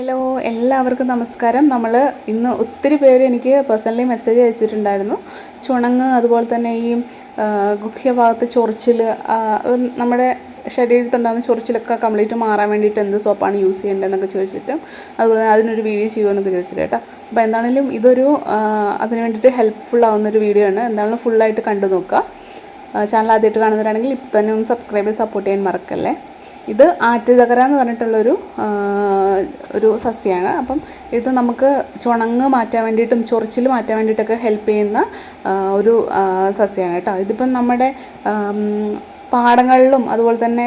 Hello എല്ലാവർക്കും നമസ്കാരം. നമ്മൾ ഇന്ന് ഒത്തിരി പേര് എനിക്ക് പേഴ്സണലി മെസ്സേജ് അയച്ചിട്ടുണ്ടായിരുന്നു. ചുണങ്ങ് അതുപോലെ തന്നെ ഈ ഗുഹ്യ ഗുഹ്യഭാഗത്ത് ചൊറിച്ചിൽ നമ്മുടെ ശരീരത്തുണ്ടാകുന്ന ചൊറിച്ചിലൊക്കെ കംപ്ലീറ്റ് മാറാൻ വേണ്ടിയിട്ട് എന്ത് സോപ്പാണ് യൂസ് ചെയ്യേണ്ടതെന്നൊക്കെ ചോദിച്ചിട്ട് അതുപോലെ തന്നെ അതിനൊരു വീഡിയോ ചെയ്യുമെന്നൊക്കെ ചോദിച്ചിട്ട് കേട്ടോ. അപ്പോൾ എന്താണെങ്കിലും ഇതൊരു അതിന് വേണ്ടിയിട്ട് ഹെൽപ്ഫുൾ ആവുന്നൊരു വീഡിയോ ആണ്. എന്താണെങ്കിലും ഫുള്ളായിട്ട് കണ്ടു നോക്കുക ചാനൽ ആദ്യമായിട്ട് കാണുന്നവരാണെങ്കിൽ ഇപ്പം തന്നെ ഒന്ന് സബ്സ്ക്രൈബ് ചെയ്ത് സപ്പോർട്ട് ചെയ്യാൻ മറക്കല്ലേ. ഇത് ആറ്റുതകര എന്ന് പറഞ്ഞിട്ടുള്ളൊരു ഒരു സസ്യമാണ് അപ്പം ഇത് നമുക്ക് ചുണങ്ങ് മാറ്റാൻ വേണ്ടിയിട്ടും ചൊറിച്ചിൽ മാറ്റാൻ വേണ്ടിയിട്ടൊക്കെ ഹെൽപ്പ് ചെയ്യുന്ന ഒരു സസ്യമാണ് കേട്ടോ. ഇതിപ്പം നമ്മുടെ പാടങ്ങളിലും അതുപോലെ തന്നെ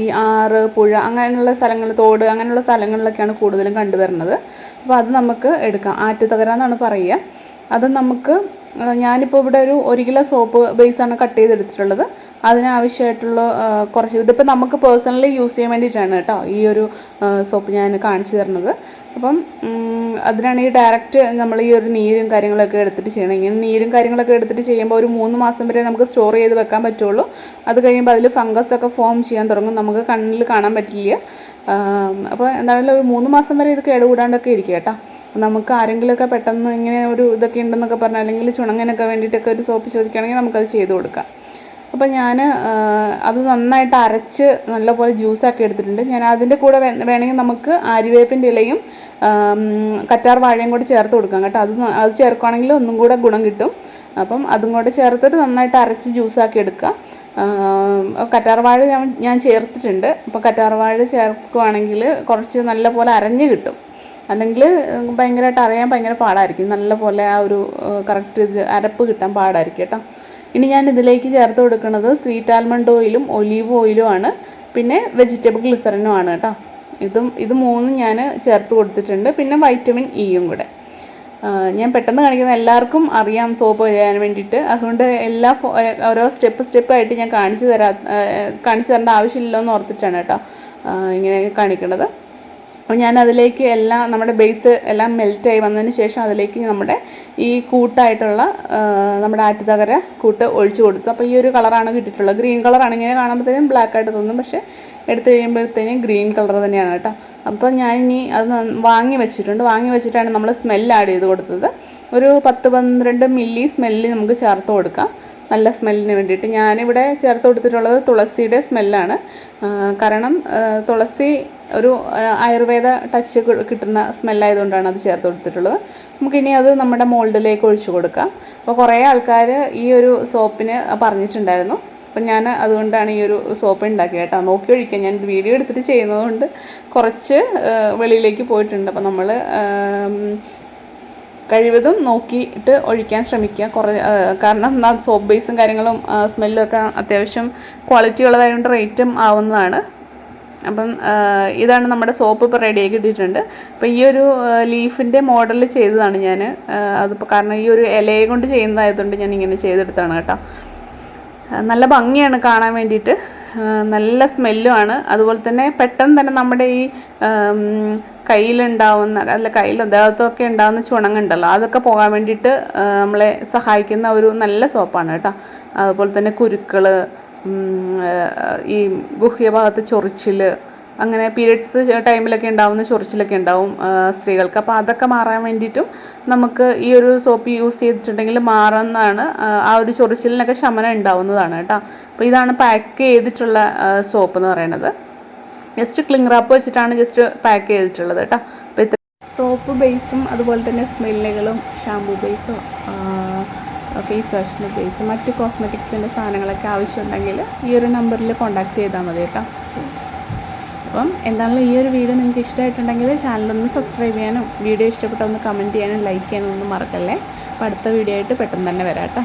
ഈ ആറ് പുഴ അങ്ങനെയുള്ള സ്ഥലങ്ങൾ തോട് അങ്ങനെയുള്ള സ്ഥലങ്ങളിലൊക്കെയാണ് കൂടുതലും കണ്ടുവരുന്നത്. അപ്പോൾ അത് നമുക്ക് എടുക്കാം. ആറ്റുതകര എന്നാണ് പറയുക. അത് നമുക്ക് ഞാനിപ്പോൾ ഇവിടെ ഒരു ഒരു കിലോ സോപ്പ് ബേസാണ് കട്ട് ചെയ്തെടുത്തിട്ടുള്ളത്. അതിനാവശ്യമായിട്ടുള്ള കുറച്ച് ഇതിപ്പോൾ നമുക്ക് പേഴ്സണലി യൂസ് ചെയ്യാൻ വേണ്ടിയിട്ടാണ് കേട്ടോ ഈ ഒരു സോപ്പ് ഞാൻ കാണിച്ചു തരുന്നത്. അപ്പം അതിനാണ് ഈ ഡയറക്റ്റ് നമ്മൾ ഈ ഒരു നീരും കാര്യങ്ങളൊക്കെ എടുത്തിട്ട് ചെയ്യണം. ഇങ്ങനെ നീരും കാര്യങ്ങളൊക്കെ എടുത്തിട്ട് ചെയ്യുമ്പോൾ ഒരു മൂന്ന് മാസം വരെ നമുക്ക് സ്റ്റോർ ചെയ്ത് വെക്കാൻ പറ്റുള്ളൂ. അത് കഴിയുമ്പോൾ അതിൽ ഫംഗസ് ഒക്കെ ഫോം ചെയ്യാൻ തുടങ്ങും. നമുക്ക് കണ്ണിൽ കാണാൻ പറ്റില്ല. അപ്പോൾ എന്താണെങ്കിലും ഒരു മൂന്ന് മാസം വരെ ഇത് കേടുകൂടാണ്ടൊക്കെ ഇരിക്കും കേട്ടോ. നമുക്ക് ആരെങ്കിലുമൊക്കെ പെട്ടെന്ന് ഇങ്ങനെ ഒരു ഇതൊക്കെ ഉണ്ടെന്നൊക്കെ പറഞ്ഞാൽ അല്ലെങ്കിൽ ചുണങ്ങനൊക്കെ വേണ്ടിയിട്ടൊക്കെ ഒരു സോപ്പ് ചോദിക്കുകയാണെങ്കിൽ നമുക്കത് ചെയ്ത് കൊടുക്കാം. അപ്പോൾ ഞാൻ അത് നന്നായിട്ട് അരച്ച് നല്ലപോലെ ജ്യൂസാക്കി എടുത്തിട്ടുണ്ട്. ഞാൻ അതിന്റെ കൂടെ വേണമെങ്കിൽ നമുക്ക് ആര്യവേപ്പിന്റെ ഇലയും കറ്റാർ വാഴയും കൂടി ചേർത്ത് കൊടുക്കാം കേട്ടോ. അത് അത് ചേർക്കുകയാണെങ്കിൽ ഒന്നും കൂടെ ഗുണം കിട്ടും. അപ്പം അതും കൂടെ ചേർത്തിട്ട് നന്നായിട്ട് അരച്ച് ജ്യൂസാക്കി എടുക്കുക. ആം, കറ്റാർ വാഴ ഞാൻ ഞാൻ ചേർത്തിട്ടുണ്ട്. അപ്പോൾ കറ്റാർ വാഴ ചേർക്കുകയാണെങ്കിൽ കുറച്ച് നല്ലപോലെ അരഞ്ഞ് കിട്ടും. അല്ലെങ്കിൽ ഭയങ്കരമായിട്ട് അറിയാൻ ഭയങ്കര പാടായിരിക്കും. നല്ല പോലെ ആ ഒരു കറക്റ്റ് ഇത് അരപ്പ് കിട്ടാൻ പാടായിരിക്കും കേട്ടോ. ഇനി ഞാൻ ഇതിലേക്ക് ചേർത്ത് കൊടുക്കുന്നത് സ്വീറ്റ് ആൽമണ്ട് ഓയിലും ഒലീവ് ഓയിലും ആണ്. പിന്നെ വെജിറ്റബിൾ ഗ്ലിസറിനും ആണ് കേട്ടോ. ഇതും ഇത് മൂന്നും ഞാൻ ചേർത്ത് കൊടുത്തിട്ടുണ്ട്. പിന്നെ വൈറ്റമിൻ ഇയും കൂടെ. ഞാൻ പെട്ടെന്ന് കാണിക്കുന്ന എല്ലാവർക്കും അറിയാം സോപ്പ് ചെയ്യാൻ വേണ്ടിയിട്ട്. അതുകൊണ്ട് എല്ലാ ഓരോ സ്റ്റെപ്പ് സ്റ്റെപ്പായിട്ട് ഞാൻ കാണിച്ചു തരാ കാണിച്ചു തരേണ്ട ആവശ്യമില്ലല്ലോ എന്ന് ഓർത്തിട്ടാണ് കേട്ടോ ഇങ്ങനെ കാണിക്കുന്നത്. അപ്പോൾ ഞാൻ അതിലേക്ക് എല്ലാം നമ്മുടെ ബേസ് എല്ലാം മെൽറ്റായി വന്നതിന് ശേഷം അതിലേക്ക് നമ്മുടെ ഈ കൂട്ടായിട്ടുള്ള നമ്മുടെ ആറ്റുതകര കൂട്ട് ഒഴിച്ചു കൊടുത്തു. അപ്പോൾ ഈ ഒരു കളറാണ് കിട്ടിയിട്ടുള്ളത്. ഗ്രീൻ കളറാണ് ഇങ്ങനെ കാണുമ്പോഴത്തേനും ബ്ലാക്ക് ആയിട്ട് തോന്നും. പക്ഷേ എടുത്തു കഴിയുമ്പോഴത്തേനും ഗ്രീൻ കളർ തന്നെയാണ് കേട്ടോ. അപ്പോൾ ഞാനിനി അത് വാങ്ങി വെച്ചിട്ടുണ്ട്. വാങ്ങി വെച്ചിട്ടാണ് നമ്മൾ സ്മെല്ല് ആഡ് ചെയ്ത് കൊടുത്തത്. ഒരു പത്ത് പന്ത്രണ്ട് മില്ലി സ്മെല്ല് നമുക്ക് ചേർത്ത് കൊടുക്കാം. നല്ല സ്മെല്ലിന് വേണ്ടിയിട്ട്. ഞാനിവിടെ ചേർത്ത് കൊടുത്തിട്ടുള്ളത് തുളസിയുടെ സ്മെല്ലാണ്. കാരണം തുളസി ഒരു ആയുർവേദ ടച്ച് കിട്ടുന്ന സ്മെല്ലായതുകൊണ്ടാണ് അത് ചേർത്ത് കൊടുത്തിട്ടുള്ളത്. നമുക്കിനി അത് നമ്മുടെ മോൾഡിലേക്ക് ഒഴിച്ചു കൊടുക്കാം. അപ്പോൾ കുറേ ആൾക്കാർ ഈ ഒരു സോപ്പിന് പറഞ്ഞിട്ടുണ്ടായിരുന്നു. അപ്പം ഞാൻ അതുകൊണ്ടാണ് ഈ ഒരു സോപ്പ് ഉണ്ടാക്കിയത് കേട്ടോ. നോക്കി ഒഴിക്കാം. ഞാൻ വീഡിയോ എടുത്തിട്ട് ചെയ്യുന്നതുകൊണ്ട് കുറച്ച് വെളിയിലേക്ക് പോയിട്ടുണ്ട്. അപ്പം നമ്മൾ കഴിവതും നോക്കിയിട്ട് ഒഴിക്കാൻ ശ്രമിക്കുക. കുറേ കാരണം കാരണം സോപ്പ് ബേസും കാര്യങ്ങളും സ്മെല്ലും ഒക്കെ അത്യാവശ്യം ക്വാളിറ്റി ഉള്ളതായതുകൊണ്ട് റേറ്റും ആവുന്നതാണ്. അപ്പം ഇതാണ് നമ്മുടെ സോപ്പ് ഇപ്പോൾ റെഡി ആക്കി ഇട്ടിട്ടുണ്ട് അപ്പോൾ ഈ ഒരു ലീഫിന്റെ മോഡൽ ചെയ്തതാണ് ഞാൻ അതിപ്പോൾ കാരണം ഈ ഒരു ഇലയെ കൊണ്ട് ചെയ്യുന്നതായതുകൊണ്ട് ഞാൻ ഇങ്ങനെ ചെയ്തെടുത്താണ് കേട്ടോ നല്ല ഭംഗിയാണ് കാണാൻ വേണ്ടിയിട്ട്. നല്ല സ്മെല്ലുമാണ് അതുപോലെ തന്നെ പെട്ടെന്ന് തന്നെ നമ്മുടെ ഈ കയ്യിലുണ്ടാവുന്ന അല്ല കയ്യിലും ദേഹത്തൊക്കെ ഉണ്ടാവുന്ന ചുണങ്ങുണ്ടല്ലോ. അതൊക്കെ പോകാൻ വേണ്ടിയിട്ട് നമ്മളെ സഹായിക്കുന്ന ഒരു നല്ല സോപ്പാണ് കേട്ടോ. അതുപോലെ തന്നെ കുരുക്കൾ ഈ ഗുഹ്യഭാഗത്ത് ചൊറിച്ചിൽ അങ്ങനെ പീരിയഡ്സ് ടൈമിലൊക്കെ ഉണ്ടാവുന്ന ചൊറിച്ചിലൊക്കെ ഉണ്ടാവും സ്ത്രീകൾക്ക്. അപ്പോൾ അതൊക്കെ മാറാൻ വേണ്ടിയിട്ടും നമുക്ക് ഈ ഒരു സോപ്പ് യൂസ് ചെയ്തിട്ടുണ്ടെങ്കിൽ മാറുന്നതാണ് ആ, ഒരു ചൊറിച്ചിലിനൊക്കെ ശമനം ഉണ്ടാവുന്നതാണ് കേട്ടോ. അപ്പോൾ ഇതാണ് പാക്ക് ചെയ്തിട്ടുള്ള സോപ്പ് എന്ന് പറയുന്നത്. ജസ്റ്റ് ക്ലിങ് റാപ്പ് വെച്ചിട്ടാണ് ജസ്റ്റ് പാക്ക് ചെയ്തിട്ടുള്ളത് കേട്ടോ. അപ്പോൾ ഇത്ര സോപ്പ് ബേസും അതുപോലെ തന്നെ സ്മെല്ലുകളും ഷാമ്പു ബേസും ഫേസ് വാഷിന്റെ ബേസും മറ്റ് കോസ്മെറ്റിക്സിന്റെ സാധനങ്ങളൊക്കെ ആവശ്യമുണ്ടെങ്കിൽ ഈ ഒരു നമ്പറിൽ കോൺടാക്ട് ചെയ്താൽ മതി കേട്ടോ. അപ്പം എന്താണല്ലോ ഈ ഒരു വീഡിയോ നിങ്ങൾക്ക് ഇഷ്ടമായിട്ടുണ്ടെങ്കിൽ ചാനലൊന്ന് സബ്സ്ക്രൈബ് ചെയ്യാനും വീഡിയോ ഇഷ്ടപ്പെട്ട ഒന്ന് കമന്റ് ചെയ്യാനും ലൈക്ക് ചെയ്യാനും ഒന്നും മറക്കല്ലേ? അപ്പോൾ അടുത്ത വീഡിയോ ആയിട്ട് പെട്ടെന്ന് തന്നെ വരാം കേട്ടോ.